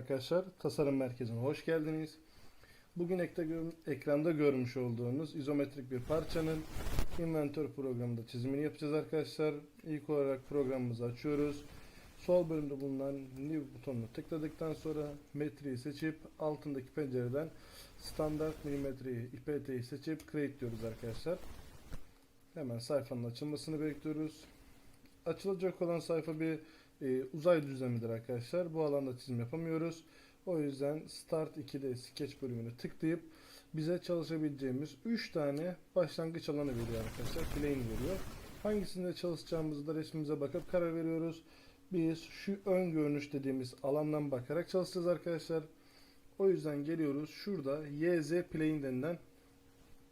arkadaşlar. Tasarım Merkezi'ne hoş geldiniz. Bugün ekranda görmüş olduğunuz izometrik bir parçanın Inventor programında çizimini yapacağız arkadaşlar. İlk olarak programımızı açıyoruz. Sol bölümde bulunan New butonuna tıkladıktan sonra metreyi seçip altındaki pencereden standart milimetreyi IPT'yi seçip create diyoruz arkadaşlar. Hemen sayfanın açılmasını bekliyoruz. Açılacak olan sayfa bir e, uzay düzlemidir arkadaşlar. Bu alanda çizim yapamıyoruz. O yüzden Start 2'de Sketch bölümüne tıklayıp bize çalışabileceğimiz 3 tane başlangıç alanı veriyor arkadaşlar. Plane veriyor. Hangisinde çalışacağımızı da resmimize bakıp karar veriyoruz. Biz şu ön görünüş dediğimiz alandan bakarak çalışacağız arkadaşlar. O yüzden geliyoruz. Şurada YZ Plane denilen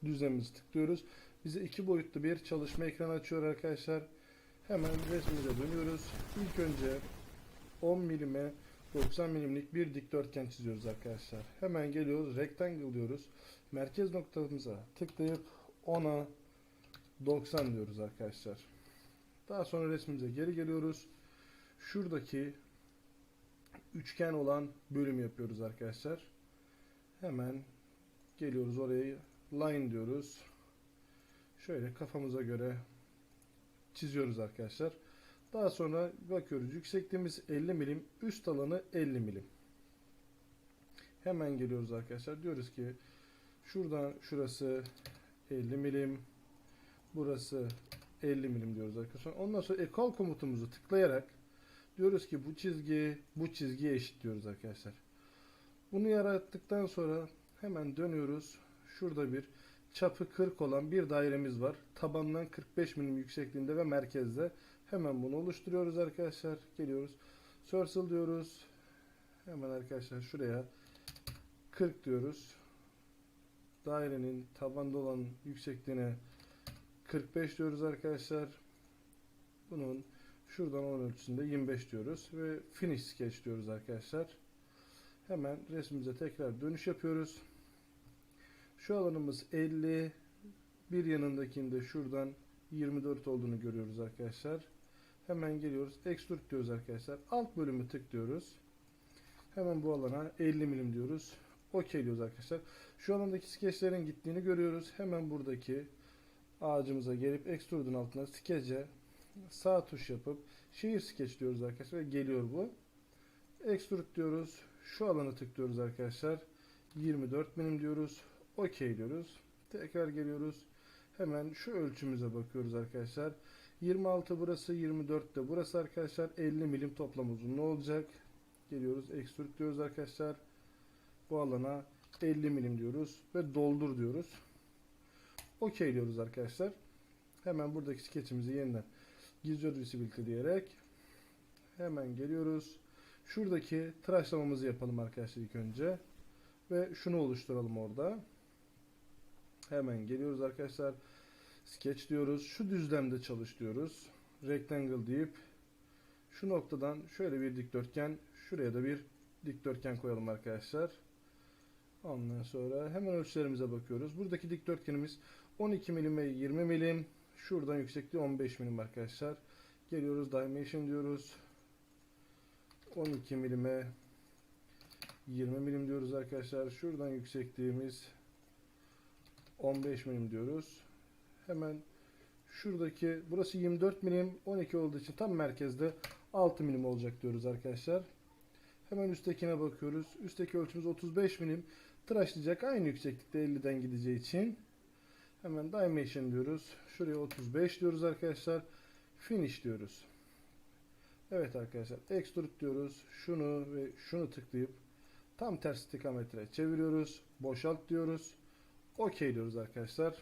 düzlemimizi tıklıyoruz. Bize iki boyutlu bir çalışma ekranı açıyor arkadaşlar. Hemen resmimize dönüyoruz. İlk önce 10 milime 90 milimlik bir dikdörtgen çiziyoruz arkadaşlar. Hemen geliyoruz. Rectangle diyoruz. Merkez noktamıza tıklayıp 10'a 90 diyoruz arkadaşlar. Daha sonra resmimize geri geliyoruz. Şuradaki üçgen olan bölüm yapıyoruz arkadaşlar. Hemen geliyoruz oraya line diyoruz. Şöyle kafamıza göre çiziyoruz arkadaşlar. Daha sonra bakıyoruz. Yüksekliğimiz 50 milim, üst alanı 50 milim. Hemen geliyoruz arkadaşlar. Diyoruz ki şuradan şurası 50 milim, burası 50 milim diyoruz arkadaşlar. Ondan sonra ekol komutumuzu tıklayarak diyoruz ki bu çizgi bu çizgiye eşit diyoruz arkadaşlar. Bunu yarattıktan sonra hemen dönüyoruz. Şurada bir çapı 40 olan bir dairemiz var. Tabandan 45 milim yüksekliğinde ve merkezde. Hemen bunu oluşturuyoruz arkadaşlar. Geliyoruz. Circle diyoruz. Hemen arkadaşlar şuraya 40 diyoruz. Dairenin tabanda olan yüksekliğine 45 diyoruz arkadaşlar. Bunun şuradan olan ölçüsünde 25 diyoruz ve finish sketch diyoruz arkadaşlar. Hemen resmimize tekrar dönüş yapıyoruz. Şu alanımız 50. Bir yanındakinde şuradan 24 olduğunu görüyoruz arkadaşlar. Hemen geliyoruz. Extrude diyoruz arkadaşlar. Alt bölümü tıklıyoruz. Hemen bu alana 50 milim diyoruz. OK diyoruz arkadaşlar. Şu alandaki skeçlerin gittiğini görüyoruz. Hemen buradaki ağacımıza gelip Extrude'un altına skece sağ tuş yapıp şehir skeç diyoruz arkadaşlar. Geliyor bu. Extrude diyoruz. Şu alanı tıklıyoruz arkadaşlar. 24 milim diyoruz. OK diyoruz. Tekrar geliyoruz. Hemen şu ölçümüze bakıyoruz arkadaşlar. 26 burası, 24 de burası arkadaşlar. 50 milim toplam uzunluğu olacak. Geliyoruz. Extrude diyoruz arkadaşlar. Bu alana 50 milim diyoruz ve doldur diyoruz. OK diyoruz arkadaşlar. Hemen buradaki skeçimizi yeniden gizliyoruz visibility diyerek hemen geliyoruz. Şuradaki tıraşlamamızı yapalım arkadaşlar ilk önce. Ve şunu oluşturalım orada. Hemen geliyoruz arkadaşlar. Sketch diyoruz. Şu düzlemde çalış diyoruz. Rectangle deyip şu noktadan şöyle bir dikdörtgen, şuraya da bir dikdörtgen koyalım arkadaşlar. Ondan sonra hemen ölçülerimize bakıyoruz. Buradaki dikdörtgenimiz 12 milim ve 20 milim. Şuradan yüksekliği 15 milim arkadaşlar. Geliyoruz dimension diyoruz. 12 milime 20 milim diyoruz arkadaşlar. Şuradan yüksekliğimiz 15 milim diyoruz. Hemen şuradaki burası 24 milim 12 olduğu için tam merkezde 6 milim olacak diyoruz arkadaşlar. Hemen üsttekine bakıyoruz. Üstteki ölçümüz 35 milim. Tıraşlayacak aynı yükseklikte 50'den gideceği için. Hemen dimension diyoruz. Şuraya 35 diyoruz arkadaşlar. Finish diyoruz. Evet arkadaşlar extrude diyoruz. Şunu ve şunu tıklayıp tam ters istikametre çeviriyoruz. Boşalt diyoruz. OK diyoruz arkadaşlar.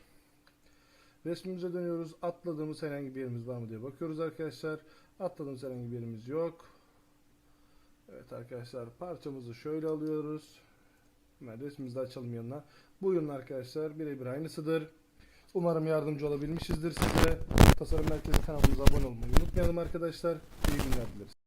Resmimize dönüyoruz. Atladığımız herhangi bir yerimiz var mı diye bakıyoruz arkadaşlar. Atladığımız herhangi bir yerimiz yok. Evet arkadaşlar parçamızı şöyle alıyoruz. Hemen resmimizi açalım yanına. Buyurun arkadaşlar birebir aynısıdır. Umarım yardımcı olabilmişizdir size. Tasarım Merkezi kanalımıza abone olmayı unutmayalım arkadaşlar. İyi günler dileriz.